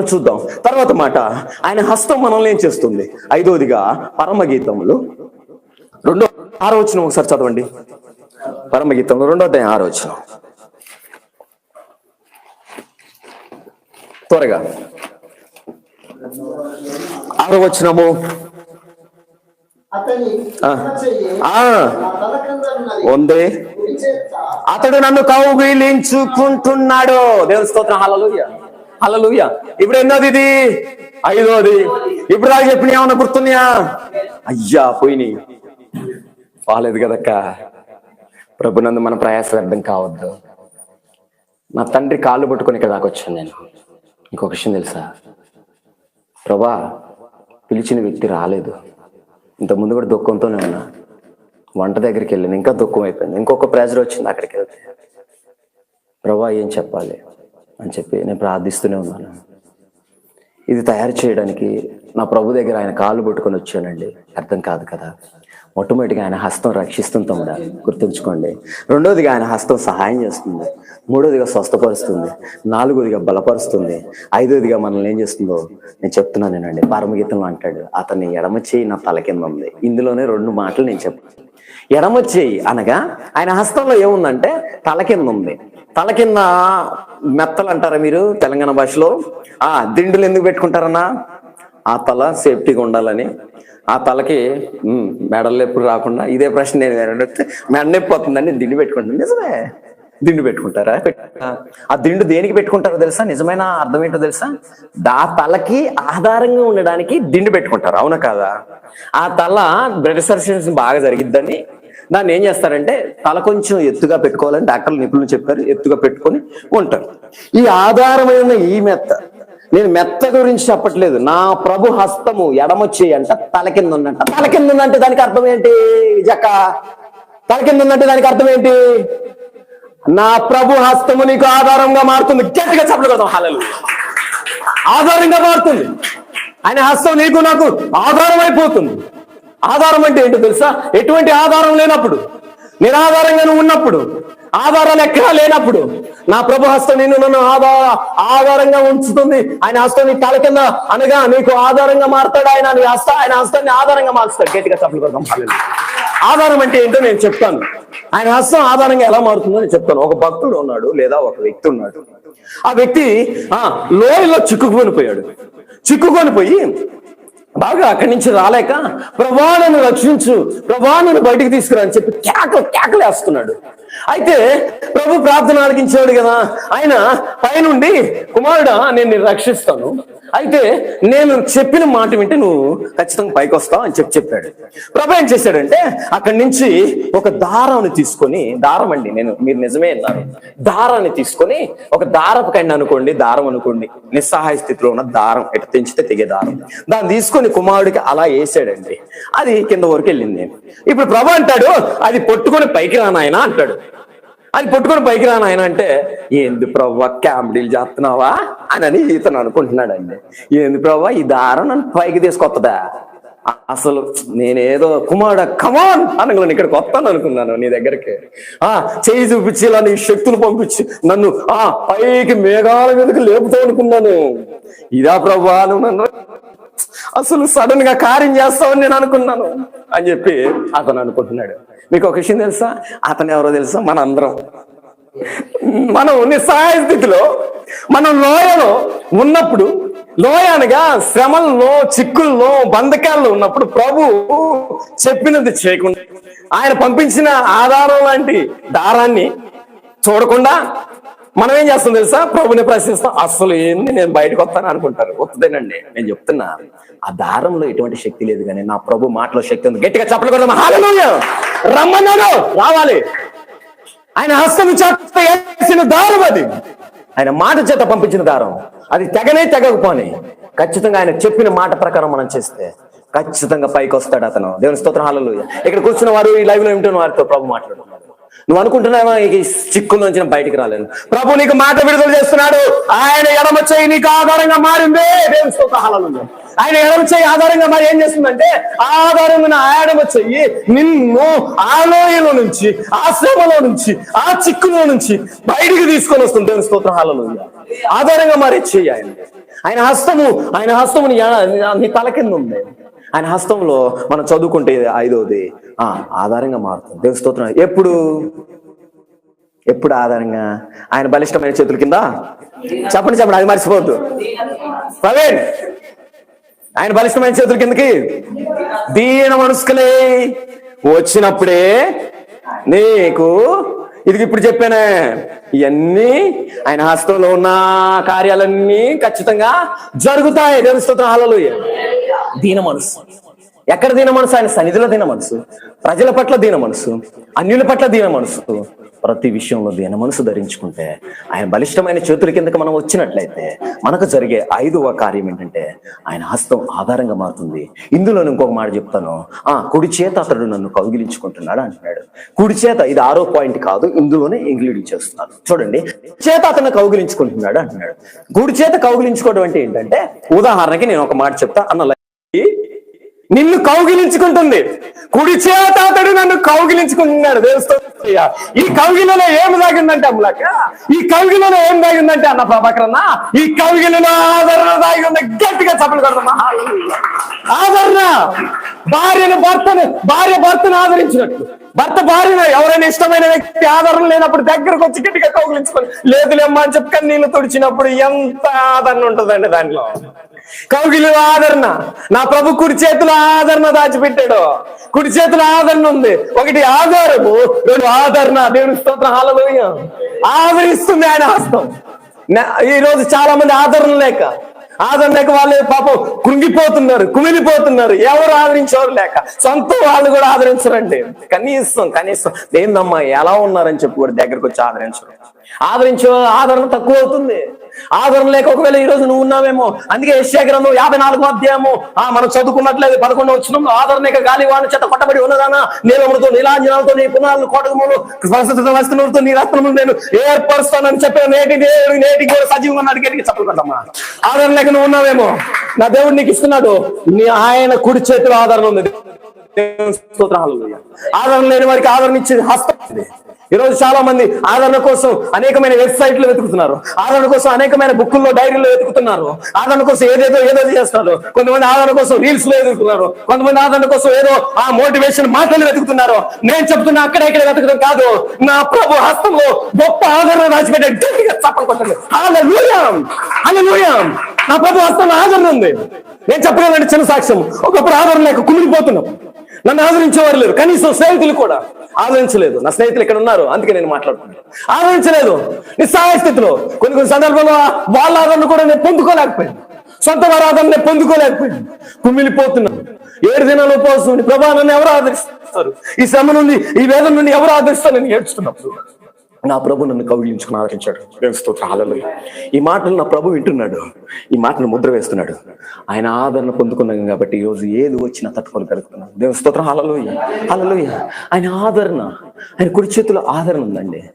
మనం చూద్దాం. తర్వాత మాట ఆయన హస్తం మనల్ని ఏం చేస్తుంది? ఐదోదిగా పరమగీతములు. రెండో ఆరో వచ్చిన ఒకసారి చదవండి. పరమగీతంలో రెండో అధ్యాయం ఆరో వచ్చిన త్వరగా. ఆరో వచ్చినము ఆ. ఉంది. అతడు నన్ను కౌగిలించుకుంటున్నాడు. దేవుని స్తోత్రం. హల్లెలూయా. ఇప్పుడు ఎన్నోది ఇది? ఐదోది. ఇప్పుడు దాకా చెప్పిన ఏమన్నా గుర్తున్నాయా? అయ్యా పోయినాయి. బాలేదు కదక్క. ప్రభునందు మన ప్రయాస అర్థం కావద్దు. నా తండ్రి కాళ్ళు పట్టుకొని ఇక్కడ దాకా వచ్చాను నేను. ఇంకొక విషయం తెలుసా? ప్రభా పిలిచిన వ్యక్తి రాలేదు. ఇంత ముందు కూడా దుఃఖంతోనే ఉన్నా. వంట దగ్గరికి వెళ్ళింది. ఇంకా దుఃఖం అయిపోయింది. ఇంకొక ప్రెజర్ వచ్చింది అక్కడికి వెళ్తే. ప్రభా ఏం చెప్పాలి? అని చెప్పి నేను ప్రార్థిస్తూనే ఉన్నాను. ఇది తయారు చేయడానికి నా ప్రభు దగ్గర ఆయన కాళ్ళు పట్టుకొని వచ్చానండి అర్థం కాదు కదా. మొట్టమొదటిగా ఆయన హస్తం రక్షిస్తుంది తమ్ముడా గుర్తుంచుకోండి. రెండోదిగా ఆయన హస్తం సహాయం చేస్తుంది. మూడోదిగా స్వస్థపరుస్తుంది. నాలుగోదిగా బలపరుస్తుంది. ఐదోదిగా మనల్ని ఏం చేస్తుందో నేను చెప్తున్నాను నేనండి పరమగీతంలో అంటాడు అతని ఎడమ చేయి నా తల కింద ఉంది. ఇందులోనే రెండు మాటలు నేను చెప్తాను. ఎడమ చేయి అనగా ఆయన హస్తంలో ఏముందంటే తల కింద ఉంది. తల కింద మెత్తలు అంటారా మీరు తెలంగాణ భాషలో? ఆ దిండులు ఎందుకు పెట్టుకుంటారన్నా? ఆ తల సేఫ్టీగా ఉండాలని ఆ తలకి మెడల్ మెడలు ఎప్పుడు రాకుండా ఇదే ప్రశ్న నేను అడిగితే మెడ నొప్పి వస్తుందని దిండు పెట్టుకుంటాను నిజమే. దిండు పెట్టుకుంటారా? ఆ దిండు దేనికి పెట్టుకుంటారో తెలుసా? నిజమైన అర్థం ఏంటో తెలుసా? ఆ తలకి ఆధారంగా ఉండడానికి దిండు పెట్టుకుంటారు. అవునా కాదా? ఆ తల బ్లడ్ సర్క్యులేషన్ బాగా జరిగిద్దని దాన్ని ఏం చేస్తారంటే తల కొంచెం ఎత్తుగా పెట్టుకోవాలని డాక్టర్లు నిపుణులు చెప్పారు. ఎత్తుగా పెట్టుకొని ఉంటారు. ఈ ఆధారమైన ఈ మెత్త నేను మెత్త గురించి చెప్పట్లేదు. నా ప్రభు హస్తము ఎడమొచ్చేయి అంట తల కింద ఉందంట. తల కింద ఉందంటే దానికి అర్థం ఏంటి? జక్క తల కింద ఉందంటే దానికి అర్థం ఏంటి? నా ప్రభు హస్తము నీకు ఆధారంగా మారుతుంది. గట్టిగా చెప్పలు హలలు ఆధారంగా మారుతుంది. ఆయన హస్తం నీకు నాకు ఆధారం అయిపోతుంది ఆధారం అంటే ఏంటో తెలుసా? ఎటువంటి ఆధారం లేనప్పుడు నిరాధారంగా నువ్వు ఉన్నప్పుడు ఆధారాలు ఎక్కడా లేనప్పుడు నా ప్రభు హస్తం నేను నన్ను ఆధార ఆధారంగా ఉంచుతుంది. ఆయన హస్తం నీ తల కింద అనగా నీకు ఆధారంగా మారుతాడు. ఆయన నీ హస్త ఆయన హస్తాన్ని ఆధారంగా మార్చుతాడు గట్టిగా చెప్పలు కొడతాం ఆధారం అంటే ఏంటో నేను చెప్తాను. ఆయన హస్తం ఆధారంగా ఎలా మారుతుందో నేను చెప్తాను. ఒక భక్తుడు ఉన్నాడు లేదా ఒక వ్యక్తి ఉన్నాడు. ఆ వ్యక్తి ఆ లోయలో చిక్కుకొని పోయాడు. చిక్కుకొని పోయి బాగా అక్కడి నుంచి రాలేక ప్రభాను రక్షించు ప్రభాను బయటికి తీసుకురా అని చెప్పి కేకలు కేకలు వేస్తున్నాడు. అయితే ప్రభు ప్రార్థన ఆలకించాడు కదా. ఆయన పైనుండి కుమారుడా నేను నేను రక్షిస్తాను. అయితే నేను చెప్పిన మాట వింటే నువ్వు ఖచ్చితంగా పైకి వస్తావు అని చెప్పి చెప్పాడు. ప్రభు ఏం చేశాడంటే అక్కడి నుంచి ఒక దారాన్ని తీసుకొని దారం అండి నేను మీరు నిజమే అన్నారు. దారాన్ని తీసుకొని ఒక దారపు కండి అనుకోండి దారం అనుకోండి. నిస్సహాయ స్థితిలో ఉన్న దారం ఎటు తెంచితే తెగే దారం. దాన్ని తీసుకొని కుమారుడికి అలా వేసాడండి. అది కింద వరకు వెళ్ళింది. ఇప్పుడు ప్రభు అంటాడు అది పట్టుకొని పైకి రానాయన అంటాడు. అది పట్టుకొని పైకి రాను ఆయన అంటే ఏంది ప్రవ్వా కామెడీలు చేస్తున్నావా? అని అని ఇతను అనుకుంటున్నాడండి ఏంది ప్రవ్వా ఈ దారం నన్ను పైకి తీసుకొస్తుందా అసలు నేనేదో కుమారుడ కమాన్ అనగలను ఇక్కడికి వస్తాను అనుకున్నాను నీ దగ్గరికి. ఆ చేయి చూపించి ఇలా నీ శక్తులు పంపించి నన్ను ఆ పైకి మేఘాల మీదకి లేపుతావు అనుకున్నాను. ఇదా ప్రభా నువ్వు నన్ను అసలు సడన్గా కార్యం చేస్తావని నేను అనుకున్నాను. అని చెప్పి అతను అనుకుంటున్నాడు. మీకు ఒక విషయం తెలుసా? అతను ఎవరో తెలుసా? మన అందరం మనం నిస్సహాయ స్థితిలో మనం లోయలో ఉన్నప్పుడు లోయ అనగా శ్రమల్లో చిక్కుల్లో బంధకాల్లో ఉన్నప్పుడు ప్రభు చెప్పినది చేయకుండా ఆయన పంపించిన ఆధారం లాంటి దారాన్ని చూడకుండా మనం ఏం చేస్తాం తెలుసా? ప్రభుని ప్రశ్నిస్తాం. అసలు ఏంది? నేను బయటకు వస్తాను అనుకుంటారు. వస్తుందేనండి నేను చెప్తున్నా. ఆ దారంలో ఎటువంటి శక్తి లేదు కానీ నా ప్రభు మాటలో శక్తి ఉంది. గట్టిగా చెప్పలు రమ్మన్నాడు. రావాలి. ఆయన హస్తం చేసిన దారం అది. ఆయన మాట చేత పంపించిన దారం. అది తెగనే తెగకపోని ఖచ్చితంగా ఆయన చెప్పిన మాట ప్రకారం మనం చేస్తే ఖచ్చితంగా పైకి వస్తాడు అతను. దేవుని స్తోత్రం. హాలలో ఇక్కడ కూర్చున్న వారు ఈ లైవ్లో వింటున్న వారితో ప్రభు మాట్లాడు నువ్వు అనుకుంటున్నావా ఈ చిక్కుల నుంచి బయటికి రాలేను. ప్రభు నీకు మాట విడుదల చేస్తున్నాడు. ఆయన ఎడమ చేయి నీకు ఆధారంగా మారిందే. ఆయన ఎడమ చేయి ఆధారంగా మరి ఏం చేస్తుందంటే ఆధారంగా ఆ ఎడమ చెయ్యి నిన్ను ఆలోయలో నుంచి ఆ శ్రమలో నుంచి ఆ చిక్కులో నుంచి బయటికి తీసుకొని వస్తుంది. దేవుని స్తోత్ర హాలలో ఆధారంగా మరి చెయ్యి ఆయన. ఆయన హస్తము ఆయన హస్తము నీ తల కింద ఉంది. ఆయన హస్తంలో మనం చదువుకుంటే ఐదవది. ఆ ఆధారంగా మారుతుంది. దేవుని స్తోత్రం. ఎప్పుడు? ఎప్పుడు ఆధారంగా? ఆయన బలిష్టమైన చేతుల కింద? చెప్పండి చెప్పండి అది మర్చిపోవద్దు. ప్రవీణ్! ఆయన బలిష్టమైన చేతుల కిందకి? దీన మనుషులే వచ్చినప్పుడే నీకు ఇది ఇప్పుడు చెప్పానే. ఇవన్నీ ఆయన హస్తంలో ఉన్న కార్యాలన్నీ ఖచ్చితంగా జరుగుతాయి. దేవుని స్తోత్రం. హల్లెలూయా. దీన మనసు ఎక్కడ దీన మనసు ఆయన సన్నిధిలో దీన మనసు ప్రజల పట్ల దీన మనసు అన్యుల పట్ల దీన మనసు ప్రతి విషయంలో దీన మనసు ధరించుకుంటే ఆయన బలిష్టమైన చేతుల కిందకి మనం వచ్చినట్లయితే మనకు జరిగే ఐదవ కార్యం ఏంటంటే ఆయన హస్తం ఆధారంగా మారుతుంది. ఇందులో ఇంకొక మాట చెప్తాను. ఆ కుడి చేత అతడు నన్ను కౌగిలించుకుంటున్నాడు అంటున్నాడు. కుడి చేత ఇది ఆరో పాయింట్ కాదు ఇందులోనే ఇంక్లూడ్ చేస్తున్నాను చూడండి. చేత అతను కౌగిలించుకుంటున్నాడు అంటున్నాడు. కుడి చేత కౌగిలించుకోవడం అంటే ఏంటంటే ఉదాహరణకి నేను ఒక మాట చెప్తా అన్న నిన్ను కౌగిలించుకుంటుంది. కుడి చేత అతడు నన్ను కౌగిలించుకుంటున్నాడు. దేవస్తోయ్య ఈ కౌగిలలో ఏమి దాగిందంటే అమ్మలాక? ఈ కౌగిలలో ఏం దాగిందంటే అన్న ప్రభాకరన్న ఈ కౌగిలలో ఆదరణ దాగి ఉంది గట్టిగా చప్పలు కొడతామా ఆదరణ. భార్యను భర్తను భార్య భర్తను ఆదరించినట్టు. భర్త భార్యను ఎవరైనా ఇష్టమైన వ్యక్తి ఆదరణ లేనప్పుడు దగ్గరకు వచ్చి గట్టిగా కౌగిలించుకొని లేదులేమ్మా అని చెప్పి కన్నీళ్ళు తుడిచినప్పుడు ఎంత ఆదరణ ఉంటుందండి దానిలో కౌగిలి ఆదరణ. నా ప్రభు కుడి చేతిలో ఆదరణ దాచిపెట్టాడు. కుడి చేతుల ఆదరణ ఉంది. ఒకటి ఆధారము రెండు ఆదరణ. దేవుని స్తోత్రం. హాలలోయ ఆదరిస్తుంది ఆయన హస్తం. ఈ రోజు చాలా మంది ఆదరణ లేక ఆదరణ లేక వాళ్ళు పాపం కృంగిపోతున్నారు కుమిలిపోతున్నారు. ఎవరు ఆదరించేవారు లేక? సొంత వాళ్ళు కూడా ఆదరించరండి. కనీసం కనీసం. ఏందమ్మా ఎలా ఉన్నారని చెప్పి కూడా దగ్గరకు వచ్చి ఆదరించరు. ఆదరించే ఆదరణ తక్కువ అవుతుంది ఆదరణ లేక ఒకవేళ ఈ రోజు నువ్వు ఉన్నావేమో అందుకే యెషయా గ్రంథం యాభై నాలుగు అధ్యాయము ఆ మనం చదువుకున్నట్లేదు పదకొండు వచ్చిన ఆదరణ లేక గాలి వాన చేత కొట్టబడి ఉన్నదానా? నీలములతో నీలాంజనాలతో నీ పునాలను కోటకములు వస్తువులతో నీ రత్నములు నేను ఏర్పరుస్తానని చెప్పిన నేటి దేవుడు నేటికి కూడా సజీవంగా ఉన్నాడు. చెప్పకూడదమ్మా ఆదరణ లేక నువ్వు ఉన్నావేమో? నా దేవుడు నీకు ఇస్తున్నాడు. నీ ఆయన కుడి చేతిలో ఆదరణ ఉంది. ఆదరణ లేని వారికి ఆదరణ ఇచ్చేది హస్తం ఈరోజు ఈ రోజు చాలా మంది ఆదరణ కోసం అనేకమైన వెబ్సైట్లు వెతుకుతున్నారు. ఆదరణ కోసం అనేకమైన బుక్కుల్లో డైరీలో వెతుకుతున్నారు. ఆదరణ కోసం ఏదేదో ఏదో చేస్తున్నారు. కొంతమంది ఆదరణ కోసం రీల్స్లో వెతుకుతున్నారు కొంతమంది ఆదరణ కోసం ఏదో ఆ మోటివేషన్ మాటలు వెతుకుతున్నారు. నేను చెప్తున్నా అక్కడ ఇక్కడ వెతకడం కాదు. నా ప్రభు హస్తంలో గొప్ప ఆదరణ రాసిపెట్టే గట్టిగా చప్పలు నా ప్రభు హస్తంలో ఆదరణ ఉంది. నేను చెప్పగలంటే చిన్న సాక్ష్యం. ఒకప్పుడు ఆదరణ లేక కుమిలిపోతున్నాం. నన్ను ఆదరించేవారు లేరు. కనీసం స్నేహితులు కూడా. ఆదరించలేదు. నా స్నేహితులు ఇక్కడ ఉన్నారు. అందుకే నేను మాట్లాడుతున్నాను ఆదరించలేదు. నిస్సహాయ స్థితిలో. కొన్ని కొన్ని సందర్భాల్లో వాళ్ళ ఆదరణ కూడా నేను పొందుకోలేకపోయాను. సొంత వారి ఆదరణ నేను పొందుకోలేకపోయాను. కుమిలిపోతున్నాను ఏడు దినాలు ఉపవాసం ఉండి, ప్రభా నన్ను ఎవరు ఆదరిస్తారు? ఈ శ్రమ నుండి ఈ వేదం నుండి ఎవరు ఆదరిస్తారు నేను ఏడ్చుతున్నప్పుడు నా ప్రభు నన్ను కౌగిలించుకుని ఆదరించాడు దేవుని స్తోత్రం. ఈ మాటలు నా ప్రభు వింటున్నాడు. ఈ మాటను ముద్ర వేస్తున్నాడు. ఆయన ఆదరణ పొందుకున్నాం కాబట్టి ఈ రోజు ఏది వచ్చినా తట్టుకోగలుగుతున్నాను దేవుని స్తోత్రం. హల్లెలూయా అలలోయ ఆయన ఆదరణ ఆయన కుడి చేతిలో ఆదరణ ఉందండి.